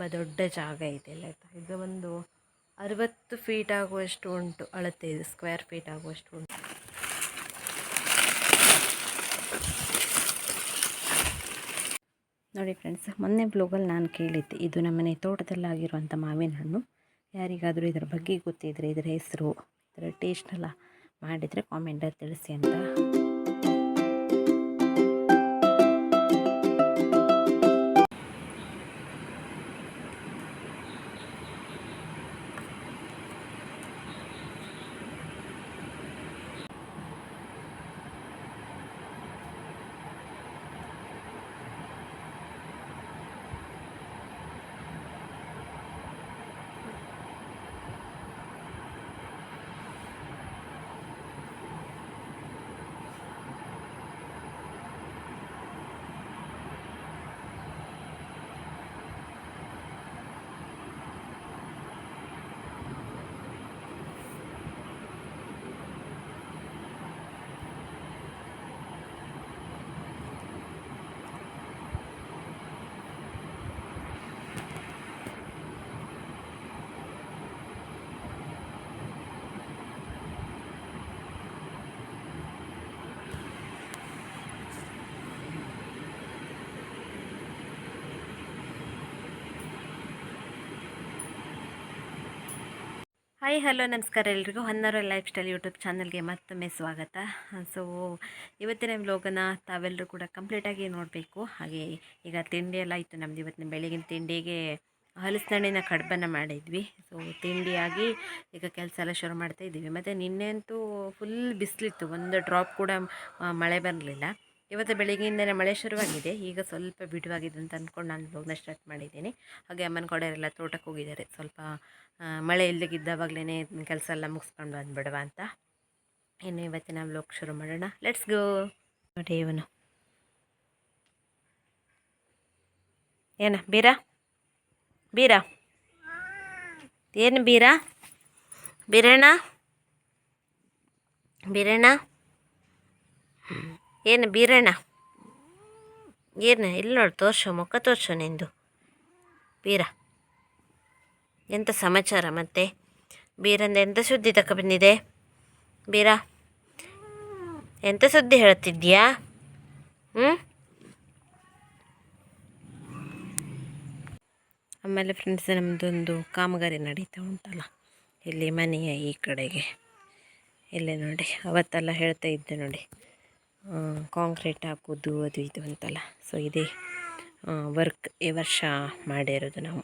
ತುಂಬ ದೊಡ್ಡ ಜಾಗ ಇದೆ ಲೈಕ್ ಆಯಿತಾ ಇದು ಒಂದು ಅರವತ್ತು ಫೀಟ್ ಆಗುವಷ್ಟು ಉಂಟು, ಅಳತೆ ಇದು ಸ್ಕ್ವೇರ್ ಫೀಟ್ ಆಗುವಷ್ಟು ಉಂಟು. ನೋಡಿ ಫ್ರೆಂಡ್ಸ್ ಮೊನ್ನೆ ಬ್ಲೋಗಲ್ಲಿ ನಾನು ಕೇಳಿದ್ದೆ, ಇದು ನಮ್ಮನೆ ತೋಟದಲ್ಲಾಗಿರುವಂಥ ಮಾವಿನ ಹಣ್ಣು. ಯಾರಿಗಾದರೂ ಇದರ ಬಗ್ಗೆ ಗೊತ್ತಿದ್ದರೆ ಇದರ ಹೆಸರು, ಇದರ ಟೇಸ್ಟ್ನೆಲ್ಲ ಮಾಡಿದರೆ ಕಾಮೆಂಟಲ್ಲಿ ತಿಳಿಸಿ ಅಂತ. ಹಾಯ್ ಹಲೋ ನಮಸ್ಕಾರ ಎಲ್ರಿಗೂ. ಹೊನ್ನರ ಲೈಫ್ ಸ್ಟೈಲ್ ಯೂಟ್ಯೂಬ್ ಚಾನಲ್ಗೆ ಮತ್ತೊಮ್ಮೆ ಸ್ವಾಗತ. ಸೊ ಇವತ್ತಿನ ವ್ಲೋಗನ ತಾವೆಲ್ಲರೂ ಕೂಡ ಕಂಪ್ಲೀಟಾಗಿ ನೋಡಬೇಕು. ಹಾಗೆ ಈಗ ತಿಂಡಿ ಎಲ್ಲ ಇತ್ತು ನಮ್ದು ಇವತ್ತಿನ ಬೆಳಗಿನ ತಿಂಡಿಗೆ ಹಲಸಿನಣ್ಣಿನ ಕಡ್ಬನ್ನು ಮಾಡಿದ್ವಿ. ಸೊ ತಿಂಡಿಯಾಗಿ ಈಗ ಕೆಲಸ ಎಲ್ಲ ಶುರು ಮಾಡ್ತಾ ಇದ್ದೀವಿ. ಮತ್ತು ನಿನ್ನೆ ಅಂತೂ ಫುಲ್ ಬಿಸಿಲಿತ್ತು. ಒಂದು ಡ್ರಾಪ್ ಕೂಡ ಮಳೆ ಬರಲಿಲ್ಲ. ಇವತ್ತು ಬೆಳಗ್ಗೆಯಿಂದಲೇ ಮಳೆ ಶುರುವಾಗಿದೆ. ಈಗ ಸ್ವಲ್ಪ ಬಿಡುವಾಗಿದೆ ಅಂತ ಅಂದ್ಕೊಂಡು ನಾನು ಬ್ಲಾಗ್ನ ಸ್ಟಾರ್ಟ್ ಮಾಡಿದ್ದೀನಿ. ಹಾಗೆ ಅಮ್ಮನ ಕಡೆಯವರೆಲ್ಲ ತೋಟಕ್ಕೆ ಹೋಗಿದ್ದಾರೆ. ಸ್ವಲ್ಪ ಮಳೆ ಇಲ್ಲದಿದ್ದಾವಾಗಲೇ ಕೆಲಸ ಎಲ್ಲ ಮುಗಿಸ್ಕೊಂಡು ಬಂದ್ಬಿಡುವ ಅಂತ. ಇನ್ನು ಇವತ್ತಿನ ಬ್ಲಾಗ್ ಶುರು ಮಾಡೋಣ. ಲೆಟ್ಸ್ ಗೋ ನೋಡಿ ಇವನು. ಏನ, ಬೀರಾ? ಬೀರಾ? ಏನು ಬೀರಾ? ಬೀರಣ್ಣ? ಬೀರಣ್ಣ? ಏನು ಬೀರಣ್ಣ? ಏನು? ಇಲ್ಲಿ ನೋಡಿ, ತೋರ್ಸು, ಮುಖ ತೋರ್ಸು ನಿಂದು. ಬೀರ. ಎಂಥ ಸಮಾಚಾರ ಮತ್ತೆ? ಬೀರಂದ ಎಂಥ ಸುದ್ದಿ ತಕ್ಕ ಬಂದಿದೆ? ಬೀರ ಎಂಥ ಸುದ್ದಿ ಹೇಳ್ತಿದ್ಯಾ? ಹ್ಞೂ ಆಮೇಲೆ ಫ್ರೆಂಡ್ಸ್ ನಮ್ಮದೊಂದು ಕಾಮಗಾರಿ ನಡೀತಾ ಉಂಟಲ್ಲ, ಇಲ್ಲಿ ಮನೆಯ ಈ ಕಡೆಗೆ. ಇಲ್ಲಿ ನೋಡಿ, ಅವತ್ತೆಲ್ಲ ಹೇಳ್ತಾ ಇದ್ದೆ ನೋಡಿ. ಕಾಂಕ್ರೀಟ್ ಹಾಕೋದು ಅದು ಇದು ಅಂತಲ್ಲ. ಸೊ ಇದೇ. ವರ್ಕ್ ಈ ವರ್ಷ ಮಾಡಿರೋದು ನಾವು.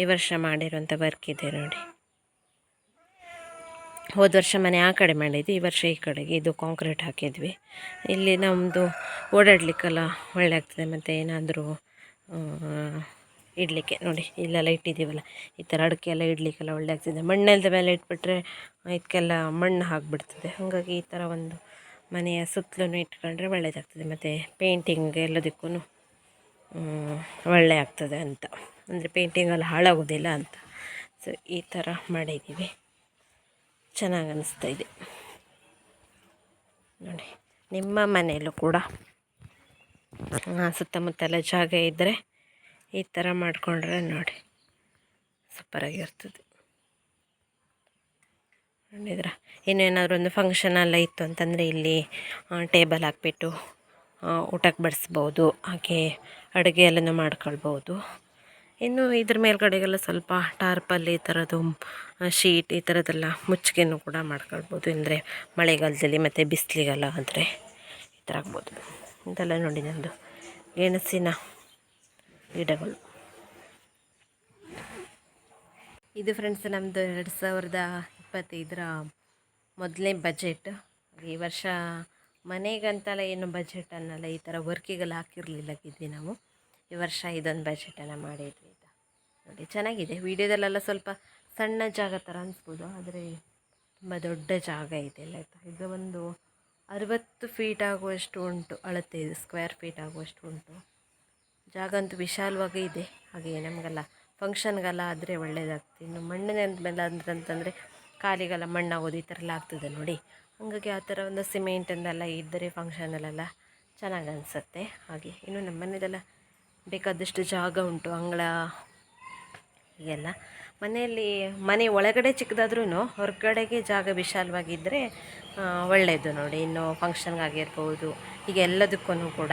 ಈ ವರ್ಷ ಮಾಡಿರೋಂಥ ವರ್ಕ್ ಇದೆ ನೋಡಿ. ಹೋದ ವರ್ಷ ಮನೆ ಆ ಕಡೆ ಮಾಡಿದ್ವಿ, ಈ ವರ್ಷ ಈ ಕಡೆಗೆ ಇದು ಕಾಂಕ್ರೀಟ್ ಹಾಕಿದ್ವಿ. ಇಲ್ಲಿ ನಮ್ಮದು ಓಡಾಡಲಿಕ್ಕೆಲ್ಲ ಒಳ್ಳೆ ಆಗ್ತದೆ ಮತ್ತು ಏನಾದರೂ ಇಡಲಿಕ್ಕೆ. ನೋಡಿ, ಇಲ್ಲೆಲ್ಲ ಇಟ್ಟಿದ್ದೀವಲ್ಲ, ಈ ಥರ ಅಡಿಕೆ ಎಲ್ಲ ಇಡಲಿಕ್ಕೆಲ್ಲ ಒಳ್ಳೆ ಆಗ್ತಿದೆ. ಮಣ್ಣೆಲ್ದ ಮೇಲೆ ಇಟ್ಬಿಟ್ರೆ ಇದಕ್ಕೆಲ್ಲ ಮಣ್ಣು ಹಾಕ್ಬಿಡ್ತದೆ ಹಾಗಾಗಿ ಈ ಥರ ಒಂದು ಮನೆಯ ಸುತ್ತಲೂ ಇಟ್ಕೊಂಡ್ರೆ ಒಳ್ಳೆಯದಾಗ್ತದೆ ಮತ್ತು ಪೇಂಟಿಂಗ್ ಎಲ್ಲದಕ್ಕೂ ಒಳ್ಳೆ ಆಗ್ತದೆ ಅಂತ. ಅಂದರೆ ಪೇಂಟಿಂಗಲ್ಲಿ ಹಾಳಾಗೋದಿಲ್ಲ ಅಂತ. ಸೊ ಈ ಥರ ಮಾಡಿದ್ದೀವಿ. ಚೆನ್ನಾಗಿ ಅನ್ನಿಸ್ತಾ ಇದೆ. ನೋಡಿ, ನಿಮ್ಮ ಮನೆಯಲ್ಲೂ ಕೂಡ ಸುತ್ತಮುತ್ತಲ ಜಾಗ ಇದ್ದರೆ ಈ ಥರ ಮಾಡಿಕೊಂಡ್ರೆ ನೋಡಿ, ಸೂಪರಾಗಿರ್ತದೆ. ನೋಡಿದ್ರ? ಇನ್ನೇನಾದರೂ ಒಂದು ಫಂಕ್ಷನ್ ಎಲ್ಲ ಇತ್ತು ಅಂತಂದರೆ ಇಲ್ಲಿ ಟೇಬಲ್ ಹಾಕ್ಬಿಟ್ಟು ಊಟಕ್ಕೆ ಬಡಿಸ್ಬೋದು, ಹಾಗೆ ಅಡುಗೆ ಎಲ್ಲನೂ ಮಾಡ್ಕೊಳ್ಬೋದು. ಇನ್ನು ಇದ್ರ ಮೇಲ್ಗಡೆಗೆಲ್ಲ ಸ್ವಲ್ಪ ಟಾರ್ಪಲ್ ಈ ಥರದ್ದು ಶೀಟ್ ಈ ಥರದ್ದೆಲ್ಲ ಮುಚ್ಚಿಗೆನೂ ಕೂಡ ಮಾಡ್ಕೊಳ್ಬೋದು. ಅಂದರೆ ಮಳೆಗಾಲದಲ್ಲಿ ಮತ್ತು ಬಿಸಿಲಿಗೆಲ್ಲ ಆದರೆ ಈ ಥರ ಆಗ್ಬೋದು. ಇದೆಲ್ಲ ನೋಡಿ ನಂದು. ಗೆಣಸಿನ ಗಿಡಗಳು. ಇದು ಫ್ರೆಂಡ್ಸ್ ನಮ್ಮದು ಎರಡು ಸಾವಿರದ ಇಪ್ಪತ್ತೈದರ ಮೊದಲನೇ ಬಜೆಟ್ ಈ ವರ್ಷ ಮನೆಗಂತಲ್ಲ ಏನು ಬಜೆಟ್ ಅನ್ನಲ್ಲ, ಈ ಥರ ವರ್ಕಿಗೆಲ್ಲ ಹಾಕಿರಲಿಲ್ಲ ಇದ್ವಿ ನಾವು. ಈ ವರ್ಷ ಇದೊಂದು ಬಜೆಟನ್ನು ಮಾಡಿದ್ವಿ ಇದು ನೋಡಿ, ಚೆನ್ನಾಗಿದೆ. ವಿಡಿಯೋದಲ್ಲೆಲ್ಲ ಸ್ವಲ್ಪ ಸಣ್ಣ ಜಾಗ ಥರ ಅನಿಸ್ಬೋದು, ಆದರೆ ತುಂಬ ದೊಡ್ಡ ಜಾಗ ಇದೆ ಎಲ್ಲ. ಇದು ಒಂದು ಅರವತ್ತು ಫೀಟ್ ಆಗುವಷ್ಟು ಉಂಟು, ಅಳತೆ ಇದು ಸ್ಕ್ವೇರ್ ಫೀಟ್ ಆಗುವಷ್ಟು ಉಂಟು. ಜಾಗ ಅಂತೂ ವಿಶಾಲವಾಗಿ ಇದೆ. ಹಾಗೆ ನಮಗೆಲ್ಲ ಫಂಕ್ಷನ್ಗೆಲ್ಲ ಆದರೆ ಒಳ್ಳೆಯದಾಗ್ತದೆ ಇನ್ನು ಮಣ್ಣಿನ ಅಂತಂದರೆ ಕಾಲಿಗೆಲ್ಲ ಮಣ್ಣಾಗೋದು ಈ ಥರ ಎಲ್ಲ ಆಗ್ತದೆ ನೋಡಿ. ಹಾಗಾಗಿ ಆ ಥರ ಒಂದು ಸಿಮೆಂಟಿಂದೆಲ್ಲ ಇದ್ದರೆ ಫಂಕ್ಷನಲ್ಲೆಲ್ಲ ಚೆನ್ನಾಗಿ ಅನಿಸುತ್ತೆ. ಹಾಗೆ ಇನ್ನು ನಮ್ಮ ಮನೆಯದೆಲ್ಲ ಬೇಕಾದಷ್ಟು ಜಾಗ ಉಂಟು, ಅಂಗಳ ಹೀಗೆಲ್ಲ. ಮನೆಯಲ್ಲಿ ಮನೆ ಒಳಗಡೆ ಚಿಕ್ಕದಾದ್ರೂ ಹೊರಗಡೆಗೆ ಜಾಗ ವಿಶಾಲವಾಗಿದ್ದರೆ ಒಳ್ಳೆಯದು ನೋಡಿ. ಇನ್ನು ಫಂಕ್ಷನ್ಗಾಗಿರ್ಬೋದು ಹೀಗೆ ಎಲ್ಲದಕ್ಕೂ ಕೂಡ.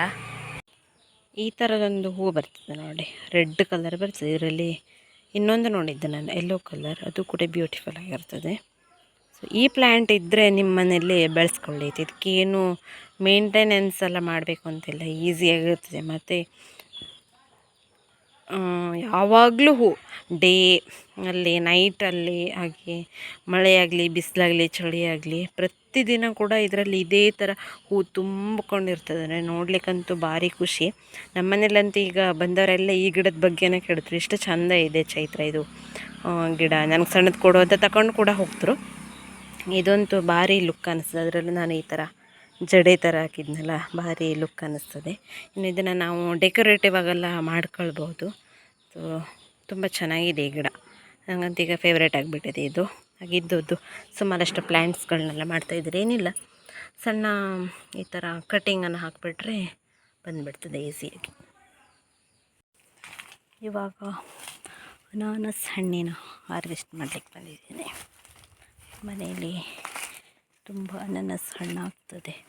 ಈ ಥರದೊಂದು ಹೂವು ಬರ್ತದೆ ನೋಡಿ. ರೆಡ್ ಕಲರ್ ಬರ್ತದೆ. ಇದರಲ್ಲಿ ಇನ್ನೊಂದು ನೋಡಿದ್ದೆ ನಾನು ಯೆಲ್ಲೋ ಕಲರ್ ಅದು ಕೂಡ ಬ್ಯೂಟಿಫುಲ್ ಆಗಿರ್ತದೆ. ಸೊ ಈ ಪ್ಲ್ಯಾಂಟ್ ಇದ್ದರೆ ನಿಮ್ಮ ಮನೆಯಲ್ಲಿ ಬೆಳೆಸ್ಕೊಳ್ಳಿ ಇದಕ್ಕೇನು ಮೇಂಟೆನೆನ್ಸ್ ಎಲ್ಲ ಮಾಡಬೇಕು ಅಂತಿಲ್ಲ ಈಸಿಯಾಗಿರ್ತದೆ ಮತ್ತು ಯಾವಾಗಲೂ ಹೂ. ಡೇ ಅಲ್ಲಿ ನೈಟಲ್ಲಿ ಹಾಗೆ ಮಳೆಯಾಗಲಿ ಬಿಸಿಲಾಗಲಿ, ಚಳಿ ಆಗಲಿ, ಪ್ರತಿದಿನ ಕೂಡ ಇದರಲ್ಲಿ ಇದೇ ಥರ ಹೂ ತುಂಬಿಕೊಂಡಿರ್ತದೆ. ನೋಡ್ಲಿಕ್ಕಂತೂ ಭಾರಿ ಖುಷಿ. ನಮ್ಮನೇಲಂತೂ ಈಗ ಬಂದವರೆಲ್ಲ ಈ ಗಿಡದ ಬಗ್ಗೆನೇ ಕೇಳಿದ್ರು ಇಷ್ಟು ಚಂದ ಇದೆ ಚೈತ್ರ ಇದು ಗಿಡ. ನನಗೆ ಸಣ್ಣದು ಕೊಡು ಅಂತ ತಗೊಂಡು ಕೂಡ ಹೋಗ್ತರು. ಇದಂತೂ ಭಾರಿ ಲುಕ್ ಅನ್ನಿಸ್ತದೆ ಅದರಲ್ಲೂ ನಾನು ಈ ಥರ ಜಡೆ ಥರ ಹಾಕಿದ್ನಲ್ಲ, ಭಾರಿ ಲುಕ್ ಅನ್ನಿಸ್ತದೆ. ಇನ್ನು ಇದನ್ನು ನಾವು ಡೆಕೋರೇಟಿವ್ ಆಗೆಲ್ಲ ಮಾಡ್ಕೊಳ್ಬೋದು. ಸೊ ತುಂಬ ಚೆನ್ನಾಗಿದೆ ಈ ಗಿಡ. ನನಗಂತೀಗ ಫೇವ್ರೇಟ್ ಆಗಿಬಿಟ್ಟಿದೆ ಇದು. ಹಾಗಿದ್ದದ್ದು ಸುಮಾರಷ್ಟು ಪ್ಲ್ಯಾಂಟ್ಸ್ಗಳನ್ನೆಲ್ಲ ಮಾಡ್ತಾಯಿದ್ರೆ ಏನಿಲ್ಲ. ಸಣ್ಣ ಈ ಥರ ಕಟ್ಟಿಂಗನ್ನು ಹಾಕಿಬಿಟ್ರೆ ಬಂದುಬಿಡ್ತದೆ ಈಸಿಯಾಗಿ ಇವಾಗ ಅನಾನಸ್ ಹಣ್ಣಿನ ಹಾರ್ವೆಸ್ಟ್ ಮಾಡಲಿಕ್ಕೆ ಬಂದಿದ್ದೀನಿ. ಮನೆಯಲ್ಲಿ ತುಂಬ ಅನಾನಸ್ ಹಣ್ಣು ಆಗ್ತದೆ ನೋಡಿ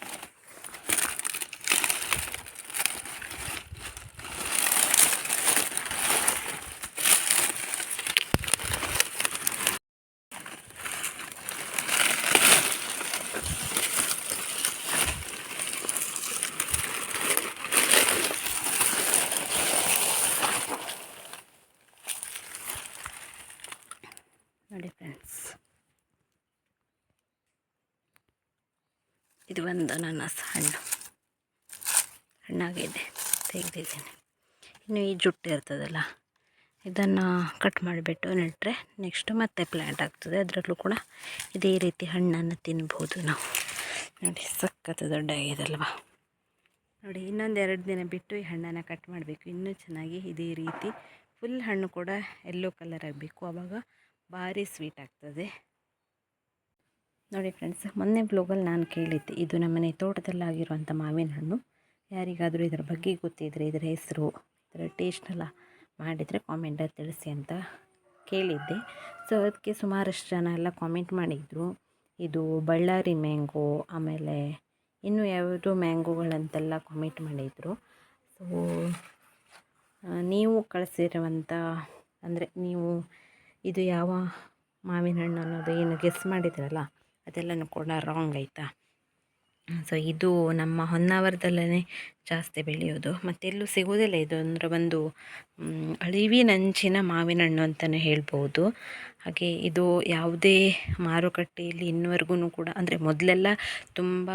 ನೋಡಿ ಫ್ರೆಂಡ್ಸ್ ಇದು ಒಂದು ಅನಾನಸ್ ಹಣ್ಣು. ಹಣ್ಣಾಗಿದೆ. ತೆಗೆದಿದ್ದೀನಿ. ಇನ್ನು ಈ ಜುಟ್ಟು ಇರ್ತದಲ್ಲ, ಇದನ್ನು ಕಟ್ ಮಾಡಿಬಿಟ್ಟು ನೆಟ್ಟರೆ ನೆಕ್ಸ್ಟು ಮತ್ತೆ ಪ್ಲ್ಯಾಂಟ್ ಆಗ್ತದೆ. ಅದರಲ್ಲೂ ಕೂಡ ಇದೇ ರೀತಿ ಹಣ್ಣನ್ನು ತಿನ್ಬೋದು ನಾವು. ನೋಡಿ ಸಖತ್ತು ದೊಡ್ಡಾಗಿದಲ್ವಾ ನೋಡಿ ಇನ್ನೊಂದು ಎರಡು ದಿನ ಬಿಟ್ಟು ಈ ಹಣ್ಣನ್ನು ಕಟ್ ಮಾಡಬೇಕು. ಇನ್ನೂ ಚೆನ್ನಾಗಿ ಇದೇ ರೀತಿ ಫುಲ್ ಹಣ್ಣು ಕೂಡ ಎಲ್ಲೋ ಕಲರ್ ಆಗಬೇಕು. ಆವಾಗ ಭಾರಿ ಸ್ವೀಟ್ ಆಗ್ತದೆ. ನೋಡಿ ಫ್ರೆಂಡ್ಸ್ ಮೊನ್ನೆ ಬ್ಲೋಗಲ್ಲಿ ನಾನು ಕೇಳಿದ್ದೆ, ಇದು ನಮ್ಮನೆ ತೋಟದಲ್ಲಾಗಿರುವಂಥ ಮಾವಿನ ಹಣ್ಣು. ಯಾರಿಗಾದರೂ ಇದರ ಬಗ್ಗೆ ಗೊತ್ತಿದ್ದರೆ ಇದರ ಹೆಸರು, ಇದರ ಟೇಸ್ಟ್ನೆಲ್ಲ ಮಾಡಿದರೆ ಕಾಮೆಂಟಲ್ಲಿ ತಿಳಿಸಿ ಅಂತ ಕೇಳಿದ್ದೆ. ಸೊ ಅದಕ್ಕೆ ಸುಮಾರಷ್ಟು ಜನ ಎಲ್ಲ ಕಾಮೆಂಟ್ ಮಾಡಿದರು. ಇದು ಬಳ್ಳಾರಿ ಮ್ಯಾಂಗೋ ಆಮೇಲೆ ಇನ್ನೂ ಯಾವುದು ಮ್ಯಾಂಗೋಗಳಂತೆಲ್ಲ ಕಾಮೆಂಟ್ ಮಾಡಿದರು. ಸೊ ನೀವು ಕಳಿಸಿರುವಂಥ ಅಂದರೆ ನೀವು ಇದು ಯಾವ ಮಾವಿನ ಹಣ್ಣು ಅನ್ನೋದು ಏನು ಗೆಸ್ ಮಾಡಿದ್ರಲ್ಲ ಅದೆಲ್ಲನೂ ಕೂಡ ರಾಂಗ್ ಆಯಿತಾ? ಸೊ ಇದು ನಮ್ಮ ಹೊನ್ನಾವರದಲ್ಲೇ ಜಾಸ್ತಿ ಬೆಳೆಯೋದು. ಮತ್ತೆಲ್ಲೂ ಸಿಗೋದಿಲ್ಲ ಇದು ಅಂದರೆ ಒಂದು ಅಳಿವಿನಂಚಿನ ಮಾವಿನ ಹಣ್ಣು ಅಂತಲೇ ಹೇಳ್ಬೋದು. ಹಾಗೆ ಇದು ಯಾವುದೇ ಮಾರುಕಟ್ಟೆಯಲ್ಲಿ ಇನ್ನುವರೆಗೂ ಕೂಡ ಅಂದರೆ ಮೊದಲೆಲ್ಲ ತುಂಬ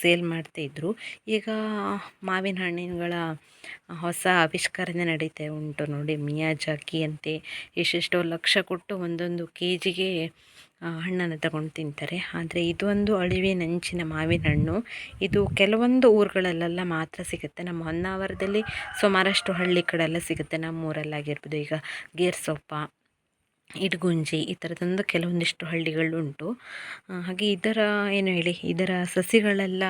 ಸೇಲ್ ಮಾಡ್ತಾಯಿದ್ರು ಈಗ ಮಾವಿನ ಹಣ್ಣಿನಗಳ ಹೊಸ ಆವಿಷ್ಕರಣೆ ನಡೀತಾ ಉಂಟು ನೋಡಿ. ಮಿಯಾಜಾಕಿ ಅಂತೆ ಎಷ್ಟೆಷ್ಟೋ ಲಕ್ಷ ಕೊಟ್ಟು ಒಂದೊಂದು ಕೆ ಜಿಗೆ ಹಣ್ಣನ್ನು ತಗೊಂಡು ತಿಂತಾರೆ. ಆದರೆ ಇದೊಂದು ಅಳಿವಿನಂಚಿನ ಮಾವಿನ ಹಣ್ಣು. ಇದು ಕೆಲವೊಂದು ಊರುಗಳಲ್ಲೆಲ್ಲ ಮಾತ್ರ ಸಿಗುತ್ತೆ. ನಮ್ಮ ಹೊನ್ನಾವರದಲ್ಲಿ ಸುಮಾರಷ್ಟು ಹಳ್ಳಿ ಕಡೆ ಎಲ್ಲ ಸಿಗುತ್ತೆ. ನಮ್ಮ ಊರಲ್ಲಾಗಿರ್ಬೋದು ಈಗ ಗೇರ್ಸೊಪ್ಪ, ಇಡ್ಗುಂಜಿ ಈ ಥರದೊಂದು ಕೆಲವೊಂದಿಷ್ಟು ಹಳ್ಳಿಗಳುಂಟು. ಹಾಗೆ ಇದರ, ಏನು ಹೇಳಿ, ಇದರ ಸಸಿಗಳೆಲ್ಲ,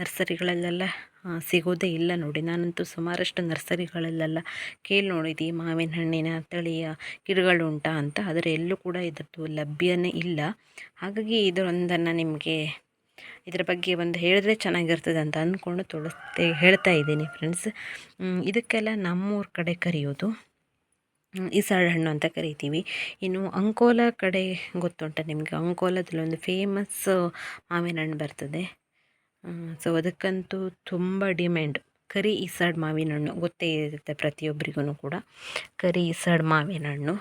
ನರ್ಸರಿಗಳಲ್ಲೆಲ್ಲ ಸಿಗೋದೇ ಇಲ್ಲ ನೋಡಿ. ನಾನಂತೂ ಸುಮಾರಷ್ಟು ನರ್ಸರಿಗಳಲ್ಲೆಲ್ಲ ಕೇಳಿ ನೋಡಿದ್ದೆ ಮಾವಿನ ಹಣ್ಣಿನ ತಳಿಯ ಗಿಡಗಳುಂಟಾ ಅಂತ. ಆದರೆ ಎಲ್ಲೂ ಕೂಡ ಇದರದ್ದು ಲಭ್ಯನೇ ಇಲ್ಲ. ಹಾಗಾಗಿ ಇದರೊಂದನ್ನು ನಿಮಗೆ ಇದರ ಬಗ್ಗೆ ಒಂದು ಹೇಳಿದ್ರೆ ಚೆನ್ನಾಗಿರ್ತದೆ ಅಂತ ಅಂದ್ಕೊಂಡು ತೊಳಸ್ತೆ ಹೇಳ್ತಾ ಇದ್ದೀನಿ ಫ್ರೆಂಡ್ಸ್ ಇದಕ್ಕೆಲ್ಲ ನಮ್ಮೂರ ಕಡೆ ಕರೆಯೋದು ಈ ಹಣ್ಣು ಅಂತ ಕರಿತೀವಿ. ಇನ್ನು ಅಂಕೋಲ ಕಡೆ ಗೊತ್ತುಂಟ ನಿಮಗೆ? ಅಂಕೋಲದಲ್ಲಿ ಒಂದು ಫೇಮಸ್ ಮಾವಿನ ಹಣ್ಣು ಬರ್ತದೆ. ಸೊ ಅದಕ್ಕಂತೂ ತುಂಬ ಡಿಮ್ಯಾಂಡ್ ಕರಿ, ಈಸಾಡ್ ಮಾವಿನ ಹಣ್ಣು ಗೊತ್ತೇ ಇರುತ್ತೆ ಪ್ರತಿಯೊಬ್ಬರಿಗೂ ಕೂಡ. ಕರಿ, ಈಸಾಡ್ ಮಾವಿನ ಹಣ್ಣು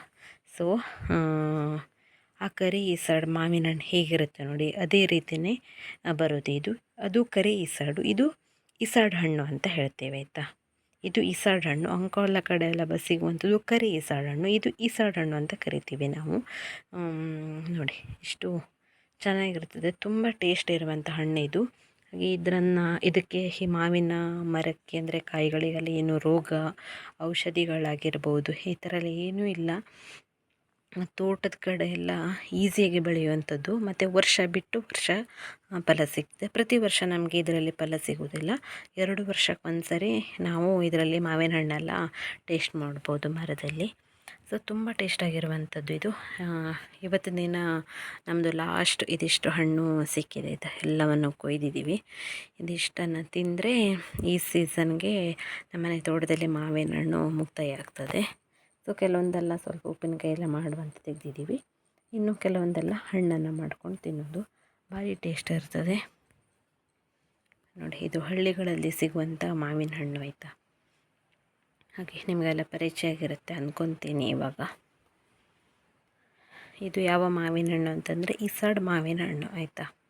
ಸೊ ಆ ಕರಿ, ಈಸಾಡ್ ಮಾವಿನ ಹಣ್ಣು ಹೇಗಿರುತ್ತೆ ನೋಡಿ, ಅದೇ ರೀತಿಯೇ ಬರೋದು ಇದು. ಅದು ಕರಿ, ಈಸಾಡು. ಇದು ಈಸಾಡ್ ಹಣ್ಣು ಅಂತ ಹೇಳ್ತೇವೆ, ಆಯಿತಾ? ಇದು ಇಸಾಡ್ ಹಣ್ಣು. ಅಂಕೋಲ ಕಡೆ ಎಲ್ಲ ಬಸ್ ಸಿಗುವಂಥದ್ದು ಕರಿ, ಈಸಾಡ್ ಹಣ್ಣು. ಇದು ಈಸಾಡ್ ಹಣ್ಣು ಅಂತ ಕರಿತೀವಿ ನಾವು. ನೋಡಿ, ಇಷ್ಟು ಚೆನ್ನಾಗಿರ್ತದೆ ತುಂಬ ಟೇಸ್ಟ್ ಇರುವಂಥ ಹಣ್ಣು ಇದು. ಇದನ್ನು ಇದಕ್ಕೆ ಈ ಮಾವಿನ ಮರಕ್ಕೆ ಅಂದರೆ ಕಾಯಿಗಳಿಗೆಲ್ಲ ಏನು ರೋಗ, ಔಷಧಿಗಳಾಗಿರ್ಬೋದು, ಈ ಥರ ಎಲ್ಲ ಏನೂ ಇಲ್ಲ. ತೋಟದ ಕಡೆ ಎಲ್ಲ ಈಸಿಯಾಗಿ ಬೆಳೆಯುವಂಥದ್ದು. ಮತ್ತು ವರ್ಷ ಬಿಟ್ಟು ವರ್ಷ ಫಲ ಸಿಗ್ತದೆ. ಪ್ರತಿ ವರ್ಷ ನಮಗೆ ಇದರಲ್ಲಿ ಫಲ ಸಿಗೋದಿಲ್ಲ ಎರಡು ವರ್ಷಕ್ಕೆ ಒಂದ್ಸರಿ ನಾವು ಇದರಲ್ಲಿ ಮಾವಿನ ಹಣ್ಣೆಲ್ಲ ಟೇಸ್ಟ್ ಮಾಡ್ಬೋದು ಮರದಲ್ಲಿ. ಸೊ, ತುಂಬ ಟೇಸ್ಟಾಗಿರುವಂಥದ್ದು ಇದು. ಇವತ್ತು ದಿನ ನಮ್ಮದು ಲಾಸ್ಟ್ ಇದಿಷ್ಟು ಹಣ್ಣು ಸಿಕ್ಕಿದೆ. ಇದು ಎಲ್ಲವನ್ನು ಕೊಯ್ದಿದ್ದೀವಿ. ಇದಿಷ್ಟನ್ನು ತಿಂದರೆ ಈ ಸೀಸನ್ಗೆ ನಮ್ಮನೆ ತೋಟದಲ್ಲಿ ಮಾವಿನ ಹಣ್ಣು ಮುಕ್ತಾಯ ಆಗ್ತದೆ ಸೊ, ಕೆಲವೊಂದೆಲ್ಲ ಸ್ವಲ್ಪ ಉಪ್ಪಿನಕಾಯಿ ಎಲ್ಲ ಮಾಡುವಂಥ ತೆಗೆದಿದ್ದೀವಿ. ಇನ್ನು ಕೆಲವೊಂದೆಲ್ಲ ಹಣ್ಣನ್ನು ಮಾಡ್ಕೊಂಡು ತಿನ್ನೋದು ಭಾರಿ ಟೇಸ್ಟ್ ಇರ್ತದೆ. ನೋಡಿ, ಇದು ಹಳ್ಳಿಗಳಲ್ಲಿ ಸಿಗುವಂಥ ಮಾವಿನ ಹಣ್ಣು, ಆಯಿತಾ? ಹಾಗೆ ನಿಮಗೆಲ್ಲ ಪರಿಚಯ ಆಗಿರುತ್ತೆ ಅಂದ್ಕೊತೀನಿ ಇವಾಗ. ಇದು ಯಾವ ಮಾವಿನ ಹಣ್ಣು ಅಂತಂದರೆ ಇಸಡ್ ಮಾವಿನ ಹಣ್ಣು, ಆಯಿತಾ?